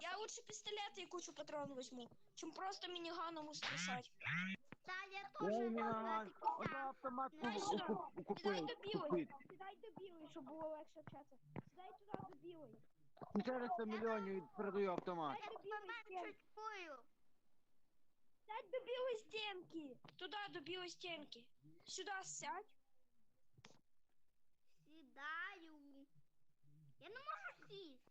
Я лучше пістолети і кучу патронів візьму, чим просто мініганом устрашать. Та я Я теж не знаю. Одна автомат купив. Сідай до білої, щоб було легше общатися. Сідай туди до білої. 400 мільйонів продаю автомат. Сідай до білої стінки. Сядь до білої стінки. Туди до білої стінки. Сюди сядь. Сідаю. Я не можу сісти.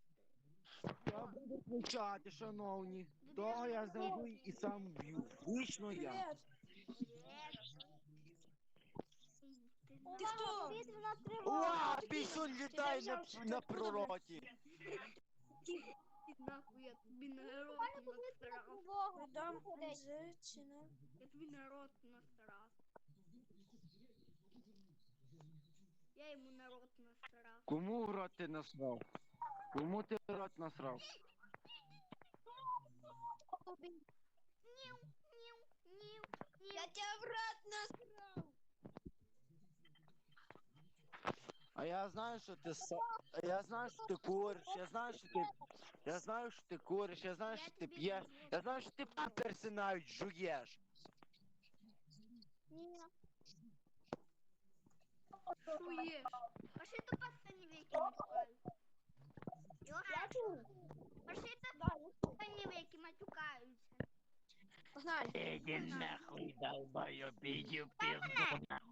Я буду кричати, шановні. То я зайду і сам б'ю. Лично я. Ти хто? Уа, пісюн літай на, на пророті. Нахуй я тобі народ насрав. Дам. Я тобі народ насрав. Я йому народ насрав. Кому в рот ти насрав? Кому ти рот насрав? Я тебе в рот насрав. А я знаю, що ти са... а я знаю, що ти куриш, я знаю, що ти. Я знаю, що ти куриш, я знаю, що ти п'єш, я знаю, що ти памперси навіть жуєш. Шуєш. Пошли до останні віки матюкаю. Иди нахуй, долбоёб, иди в пизду.